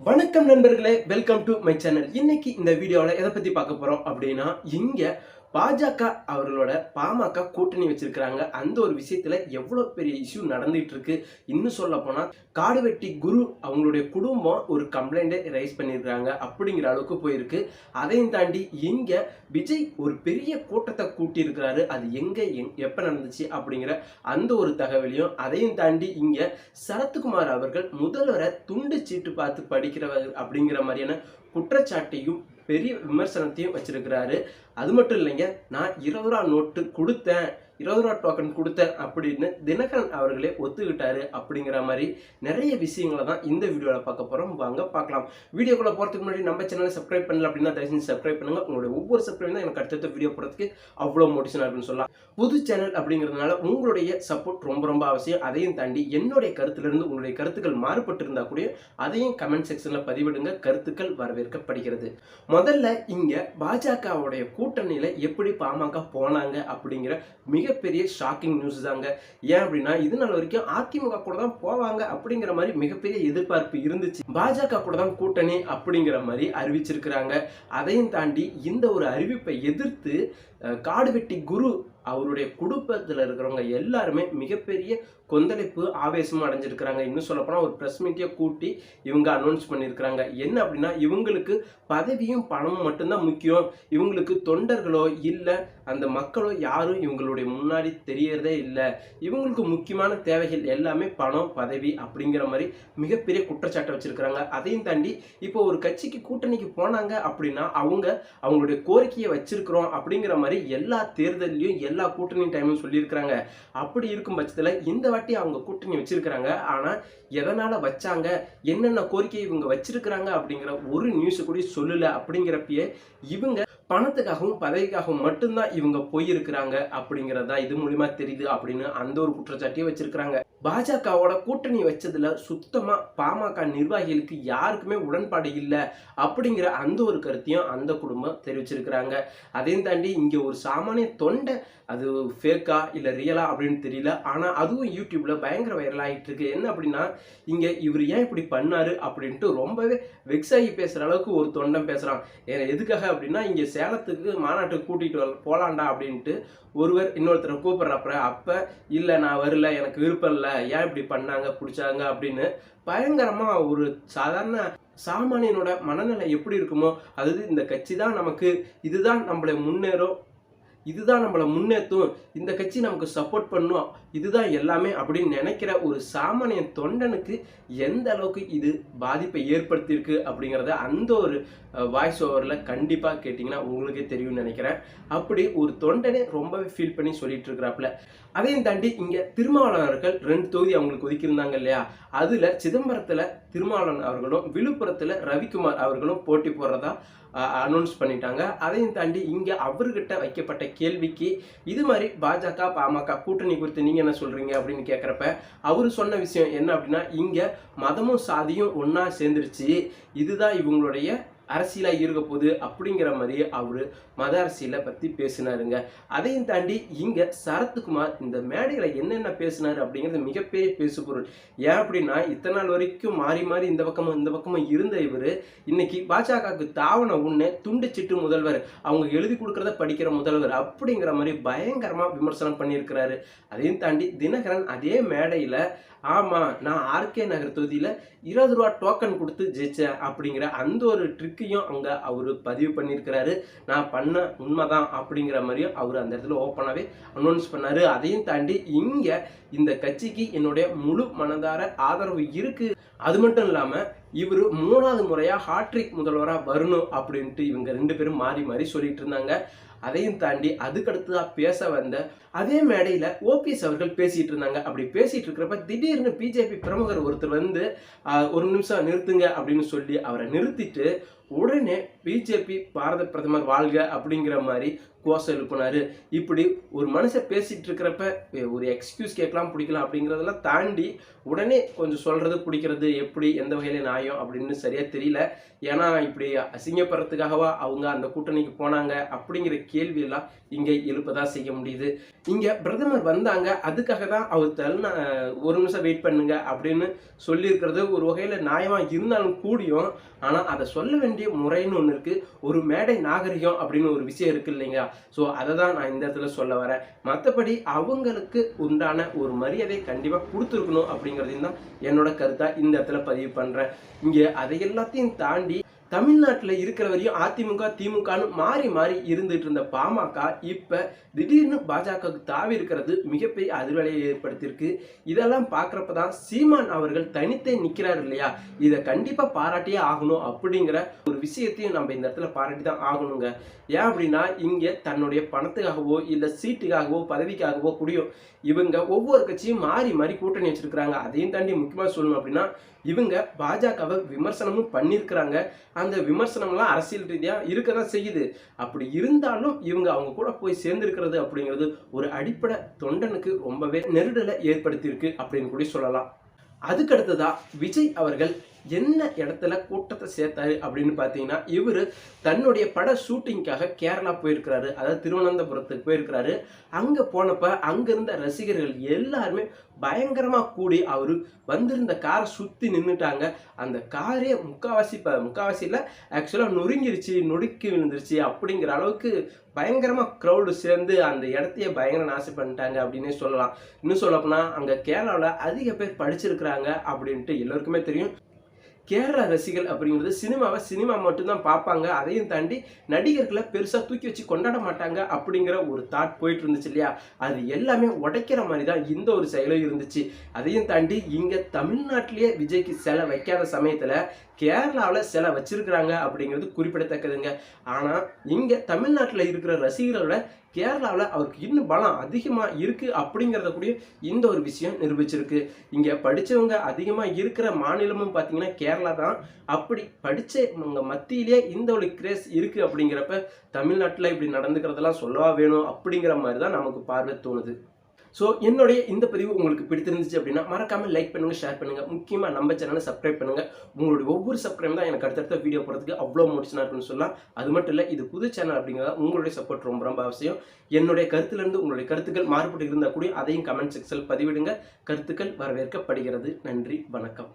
வணக்கம் நண்பர்களே welcome to my channel இன்னைக்கு இந்த வீடியோவில் எதை பற்றி பார்க்க போகிறோம் அப்படின்னா இங்கே பாஜக அவர்களோட பாமக கூட்டணி வச்சிருக்கிறாங்க. அந்த ஒரு விஷயத்துல எவ்வளோ பெரிய இஷ்யூ நடந்துட்டு இருக்கு இன்னும் சொல்ல போனால் காடுவெட்டி குரு அவங்களுடைய குடும்பம் ஒரு கம்ப்ளைண்ட்டை ரைஸ் பண்ணியிருக்காங்க அப்படிங்கிற அளவுக்கு போயிருக்கு. அதையும் தாண்டி இங்கே விஜய் ஒரு பெரிய கூட்டத்தை கூட்டியிருக்கிறாரு. அது எங்கே எப்போ நடந்துச்சு அப்படிங்கிற அந்த ஒரு தகவலையும் அதையும் தாண்டி இங்கே சரத்குமார் அவர்கள் முதல்வரை துண்டு சீட்டு பார்த்து படிக்கிறவர் அப்படிங்கிற மாதிரியான குற்றச்சாட்டையும் பெரிய விமர்சனத்தையும் வச்சிருக்கிறாரு. அது மட்டும் இல்லைங்க நான் இருபது ரூபா நோட்டு கொடுத்தேன். இருபது ரூபா டோக்கன் கொடுத்தேன் அப்படின்னு தினகரன் அவர்களே ஒத்துக்கிட்டாரு அப்படிங்கிற மாதிரி நிறைய விஷயங்களை தான் இந்த வீடியோவில் பார்க்க போகிறோம் வாங்க பார்க்கலாம். வீடியோக்குள்ளே போகிறதுக்கு முன்னாடி நம்ம சேனலை சப்ஸ்கிரைப் பண்ணல அப்படின்னா தயவு செஞ்சு சப்ஸ்கிரைப் பண்ணுங்க. உங்களுடைய ஒவ்வொரு சப்ஸ்கிரைப் தான் எனக்கு அடுத்தடுத்த வீடியோ போகிறதுக்கு அவ்வளோ மோட்டிவேஷன் அப்படின்னு சொல்லலாம். புது சேனல் அப்படிங்கிறதுனால உங்களுடைய சப்போர்ட் ரொம்ப ரொம்ப அவசியம். அதையும் தாண்டி என்னுடைய கருத்துலேருந்து உங்களுடைய கருத்துக்கள் மாறுபட்டு இருந்தால் கூட அதையும் கமெண்ட் செக்ஷனில் பதிவிடுங்க. கருத்துக்கள் வரவேற்கப்படுகிறது. முதல்ல இங்கே பாஜகவுடைய கூட்டணியில் எப்படி பாமக போனாங்க அப்படிங்கிற மிக மிகப்பெரிய ஷாக்கிங் நியூஸ் தாங்க. ஏன் அப்படின்னா இது நாள் வரைக்கும் அதிமுக கூட தான் போவாங்க அப்படிங்கிற மாதிரி மிகப்பெரிய எதிர்பார்ப்பு இருந்துச்சு. பாஜக கூட தான் கூட்டணி அப்படிங்கிற மாதிரி அறிவிச்சிருக்கிறாங்க. அதையும் தாண்டி இந்த ஒரு அறிவிப்பை எதிர்த்து காடுவெட்டி குரு அவருடைய குடும்பத்தில் இருக்கிறவங்க எல்லாருமே மிகப்பெரிய கொந்தளிப்பு ஆவேசமும் அடைஞ்சிருக்கிறாங்க. இன்னும் சொல்லப்போனால் ஒரு ப்ரெஸ் மீட்டியை கூட்டி இவங்க அனௌன்ஸ் பண்ணியிருக்கிறாங்க என்ன அப்படின்னா இவங்களுக்கு பதவியும் பணமும் மட்டும்தான் முக்கியம். இவங்களுக்கு தொண்டர்களோ இல்லை அந்த மக்களோ யாரும் இவங்களுடைய முன்னாடி தெரியறதே இல்லை. இவங்களுக்கு முக்கியமான தேவைகள் எல்லாமே பணம் பதவி அப்படிங்கிற மாதிரி மிகப்பெரிய குற்றச்சாட்டை வச்சிருக்கிறாங்க. அதையும் தாண்டி இப்போ ஒரு கட்சிக்கு கூட்டணிக்கு போனாங்க அப்படின்னா அவங்க அவங்களுடைய கோரிக்கையை வச்சிருக்கிறோம் அப்படிங்கிற மாதிரி எல்லா தேர்தல்லையும் எல்லா கூட்டணி டைமும் சொல்லியிருக்கிறாங்க. அப்படி இருக்கும் பட்சத்தில் இந்த வாட்டி அவங்க கூட்டணி வச்சிருக்கிறாங்க. ஆனால் எதனால் வச்சாங்க? என்னென்ன கோரிக்கை இவங்க வச்சிருக்கிறாங்க அப்படிங்கிற ஒரு நியூஸை கூட சொல்லல அப்படிங்கிறப்பயே இவங்க பணத்துக்காகவும் பதவிக்காகவும் மட்டும்தான் இவங்க போயிருக்கிறாங்க அப்படிங்கிறதா இது மூலியமா தெரியுது அப்படின்னு அந்த ஒரு குற்றச்சாட்டையும் வச்சிருக்கிறாங்க. பாஜகவோட கூட்டணி வச்சதுல சுத்தமா பாமக நிர்வாகிகளுக்கு யாருக்குமே உடன்பாடு இல்லை அப்படிங்கிற அந்த ஒரு கருத்தையும் அந்த குடும்பம் தெரிவிச்சிருக்கிறாங்க. அதையும் தாண்டி இங்க ஒரு சாமானிய தொண்டை அது ஃபேக்கா இல்லை ரியலா அப்படின்னு தெரியல. ஆனால் அதுவும் யூடியூப்ல பயங்கர வைரல் ஆகிட்டு இருக்கு. என்ன அப்படின்னா இங்கே இவர் ஏன் இப்படி பண்ணாரு அப்படின்ட்டு ரொம்பவே வெக்ஸ் ஆகி பேசுகிற அளவுக்கு ஒரு தொண்டம் பேசுகிறான் ஏன் எதுக்காக அப்படின்னா இங்கே சேலத்துக்கு மாநாட்டுக்கு கூட்டிகிட்டு வர போலாண்டா அப்படின்ட்டு ஒருவர் இன்னொருத்தரை கூப்பிட்றப்ப அப்போ இல்லை நான் வரல எனக்கு விருப்பம் இல்லை ஏன் இப்படி பண்ணாங்க பிடிச்சாங்க அப்படின்னு பயங்கரமாக ஒரு சாதாரண சாமானியனோட மனநிலை எப்படி இருக்குமோ அதாவது இந்த கட்சி தான் நமக்கு இதுதான் நம்மளை முன்னேறும் இதுதான் நம்மளை முன்னேற்றும் இந்த கட்சி நமக்கு சப்போர்ட் பண்ணும் இதுதான் எல்லாமே அப்படின்னு நினைக்கிற ஒரு சாமானிய தொண்டனுக்கு எந்த அளவுக்கு இது பாதிப்பை ஏற்படுத்தியிருக்கு அப்படிங்கிறத அந்த ஒரு வாய்ஸ் ஓவரில் கண்டிப்பாக கேட்டிங்கன்னா உங்களுக்கே தெரியும்னு நினைக்கிறேன். அப்படி ஒரு தொண்டனே ரொம்பவே ஃபீல் பண்ணி சொல்லிட்டு இருக்கிறாப்புல. அதையும் தாண்டி இங்கே திருமாவளவர்கள் ரெண்டு தொகுதி அவங்களுக்கு ஒதுக்கியிருந்தாங்க இல்லையா? அதில் சிதம்பரத்தில் திருமாவளவன் அவர்களும் விழுப்புரத்தில் ரவிக்குமார் அவர்களும் போட்டி போடுறதா அனௌன்ஸ் பண்ணிட்டாங்க. அதையும் தாண்டி இங்கே அவர்கிட்ட வைக்கப்பட்ட கேள்விக்கு இது மாதிரி பாஜக பாமக கூட்டணி குறித்து நீங்கள் என்ன சொல்கிறீங்க அப்படின்னு கேட்குறப்ப அவர் சொன்ன விஷயம் என்ன அப்படின்னா இங்கே மதமும் சாதியும் ஒன்றா சேர்ந்துருச்சு. இதுதான் இவங்களுடைய அரசியலாக இருக்க போகுது அப்படிங்கிற மாதிரி அவர் மத அரசியலை பற்றி பேசினாருங்க. அதையும் தாண்டி இங்கே சரத்குமார் இந்த மேடையில் என்னென்ன பேசினார் அப்படிங்கிறது மிகப்பெரிய பேசுபொருள். ஏன் அப்படின்னா இத்தனை நாள் வரைக்கும் மாறி மாறி இந்த பக்கமும் இந்த பக்கமும் இருந்த இவர் இன்னைக்கு பாஜகவுக்கு தாவன உடனே துண்டு சிட்டு முதல்வர் அவங்க எழுதி கொடுக்குறத படிக்கிற முதல்வர் அப்படிங்கிற மாதிரி பயங்கரமாக விமர்சனம் பண்ணியிருக்கிறாரு. அதையும் தாண்டி தினகரன் அதே மேடையில் ஆமாம் நான் ஆர்கே நகர் தொகுதியில் இருபது ரூபா டோக்கன் கொடுத்து ஜெயித்தேன் அப்படிங்கிற அந்த ஒரு ட்ரிக்கையும் அங்கே அவர் பதிவு பண்ணியிருக்கிறாரு. நான் பண்ண உண்மைதான் அப்படிங்கிற மாதிரியும் அவர் அந்த இடத்துல ஓப்பனாகவே அனௌன்ஸ் பண்ணார். அதையும் தாண்டி இங்கே இந்த கட்சிக்கு என்னுடைய முழு மனதார ஆதரவு இருக்குது அது மட்டும் இல்லாமல் இவர் மூணாவது முறையாக ஹாட்ரிக் முதல்வராக வரணும் அப்படின்ட்டு இவங்க ரெண்டு பேரும் மாறி மாறி சொல்லிட்டு இருந்தாங்க. அதையும் தாண்டி அதுக்கடுத்ததாக பேச வந்த அதே மேடையில் ஓபிஎஸ் அவர்கள் பேசிகிட்டு இருந்தாங்க. அப்படி பேசிகிட்டு இருக்கிறப்ப திடீர்னு பிஜேபி பிரமுகர் ஒருத்தர் வந்து ஒரு நிமிஷம் நிறுத்துங்க அப்படின்னு சொல்லி அவரை நிறுத்திட்டு உடனே பிஜேபி பாரத பிரதமர் வாழ்க அப்படிங்கிற மாதிரி கோஷம் எழுப்பினார். இப்படி ஒரு மனுஷன் பேசிகிட்டு இருக்கிறப்ப ஒரு எக்ஸ்கியூஸ் கேட்கலாம் பிடிக்கலாம் அப்படிங்கிறதெல்லாம் தாண்டி உடனே கொஞ்சம் சொல்கிறது பிடிக்கிறது எப்படி எந்த வகையில் நியாயம் அப்படின்னு சரியாக தெரியல. ஏன்னா இப்படி அசிங்கப்படுறதுக்காகவா அவங்க அந்த கூட்டணிக்கு போனாங்க அப்படிங்கிற கேள்வி எல்லாம் எழுப்பதான் செய்ய முடியுது. இங்க பிரதமர் வந்தாங்க அதுக்காக தான் அவர் தள்ள ஒரு நிமிஷம் வெயிட் பண்ணுங்க அப்படின்னு சொல்லியிருக்கிறது ஒரு வகையில நியாயமா இருந்தாலும் கூடியும். ஆனா அதை சொல்ல வேண்டிய முறைன்னு ஒன்று இருக்கு. ஒரு மேடை நாகரிகம் அப்படின்னு ஒரு விஷயம் இருக்கு இல்லைங்களா? ஸோ அதை தான் நான் இந்த இடத்துல சொல்ல வரேன். மற்றபடி அவங்களுக்கு உண்டான ஒரு மரியாதை கண்டிப்பாக கொடுத்துருக்கணும் அப்படிங்கிறதையும் தான் என்னோட கருத்தாக இந்த இடத்துல பதிவு பண்ணுறேன் இங்கே அதை எல்லாத்தையும் தாண்டி தமிழ்நாட்டில் இருக்கிற வரையும் அதிமுக திமுகன்னு மாறி மாறி இருந்துட்டு இருந்த பாமக இப்போ திடீர்னு பாஜகவுக்கு தாவி இருக்கிறது மிகப்பெரிய அதிர்வலையை ஏற்படுத்தியிருக்கு. இதெல்லாம் பார்க்குறப்ப தான் சீமான் அவர்கள் தனித்தே நிற்கிறார் இல்லையா? இதை கண்டிப்பாக பாராட்டியே ஆகணும் அப்படிங்கிற ஒரு விஷயத்தையும் நம்ம இந்த இடத்துல பாராட்டி தான் ஆகணுங்க. ஏன் அப்படின்னா இங்கே தன்னுடைய பணத்துக்காகவோ இல்லை சீட்டுக்காகவோ பதவிக்காகவோ கூடியும் இவங்க ஒவ்வொரு கட்சியும் மாறி மாறி கூட்டணி வச்சிருக்கிறாங்க. அதையும் தாண்டி முக்கியமாக சொல்லணும் அப்படின்னா இவங்க பாஜகவை விமர்சனமும் பண்ணியிருக்கிறாங்க. அந்த விமர்சனம்லாம் அரசியல் ரீதியாக இருக்க தான் செய்யுது. அப்படி இருந்தாலும் இவங்க அவங்க கூட போய் சேர்ந்துருக்கிறது அப்படிங்கிறது ஒரு அடிப்படை தொண்டனுக்கு ரொம்பவே நெருடலை ஏற்படுத்தியிருக்கு அப்படின்னு கூட சொல்லலாம். அதுக்கடுத்ததாக விஜய் அவர்கள் என்ன இடத்துல கூட்டத்தை சேர்த்தாரு அப்படின்னு பார்த்தீங்கன்னா இவர் தன்னுடைய பட ஷூட்டிங்காக கேரளா போயிருக்கிறாரு அதாவது திருவனந்தபுரத்துக்கு போயிருக்கிறாரு. அங்கே போனப்ப அங்கே இருந்த ரசிகர்கள் எல்லாருமே பயங்கரமாக கூடி அவர் வந்திருந்த காரை சுற்றி நின்றுட்டாங்க அந்த காரே முக்காவாசி இப்போ முக்காவாசியில் ஆக்சுவலாக நொறுங்கிருச்சு நொடுக்கி விழுந்துருச்சு அப்படிங்கிற அளவுக்கு பயங்கரமாக க்ரௌடு சேர்ந்து அந்த இடத்தையே பயங்கர நாசம் பண்ணிட்டாங்க அப்படின்னே சொல்லலாம். இன்னும் சொல்லப்போனால் அங்கே கேரளாவில் அதிக பேர் படிச்சிருக்கிறாங்க அப்படின்ட்டு எல்லோருக்குமே தெரியும். கேரள ரசிகர்கள் அப்படிங்கிறது சினிமாவை சினிமா மட்டும்தான் பார்ப்பாங்க. அதையும் தாண்டி நடிகர்களை பெருசாக தூக்கி வச்சு கொண்டாட மாட்டாங்க அப்படிங்கிற ஒரு தாட் போயிட்டு இருந்துச்சு இல்லையா? அது எல்லாமே உடைக்கிற மாதிரி தான் இந்த ஒரு செயலும் இருந்துச்சு. அதையும் தாண்டி இங்கே தமிழ்நாட்டிலேயே விஜய்க்கு சிலை வைக்காத சமயத்தில் கேரளாவில் சிலை வச்சிருக்கிறாங்க அப்படிங்கிறது குறிப்பிடத்தக்கதுங்க. ஆனால் இங்கே தமிழ்நாட்டில் இருக்கிற ரசிகர்களோட கேரளாவில் அவருக்கு இன்னும் பலம் அதிகமாக இருக்குது அப்படிங்கிறத கூடிய இந்த ஒரு விஷயம் நிரூபிச்சிருக்கு. இங்கே படித்தவங்க அதிகமாக இருக்கிற மாநிலமும் பார்த்தீங்கன்னா கேரளா தான். அப்படி படித்தவங்க மத்தியிலே இந்த ஒரு கிரேஸ் இருக்குது அப்படிங்கிறப்ப தமிழ்நாட்டில் இப்படி நடந்துக்கிறதெல்லாம் சொல்லவா வேணும் அப்படிங்கிற மாதிரி தான் நமக்கு பார்வை தோணுது. ஸோ என்னுடைய இந்த பதிவு உங்களுக்கு பிடித்திருந்துச்சு அப்படின்னா மறக்காமல் லைக் பண்ணுங்கள் ஷேர் பண்ணுங்கள் முக்கியமாக நம்ம சேனலை சப்ஸ்கிரைப் பண்ணுங்கள் உங்களுடைய ஒவ்வொரு சப்ஸ்கிரைப் தான் எனக்கு அடுத்தடுத்த வீடியோ போகிறதுக்கு அவ்வளோ மோட்டிஷனாக இருக்குன்னு சொல்லலாம். அது மட்டும் இல்லை இது புது சேனல் அப்படிங்கிறத உங்களுடைய சப்போர்ட் ரொம்ப ரொம்ப அவசியம். என்னுடைய கருத்துலேருந்து உங்களுடைய கருத்துக்கள் மாறுபட்டு இருந்தால் கூட அதையும் கமெண்ட் செக்ஷனில் பதிவிடுங்க. கருத்துக்கள் வரவேற்கப்படுகிறது. நன்றி வணக்கம்.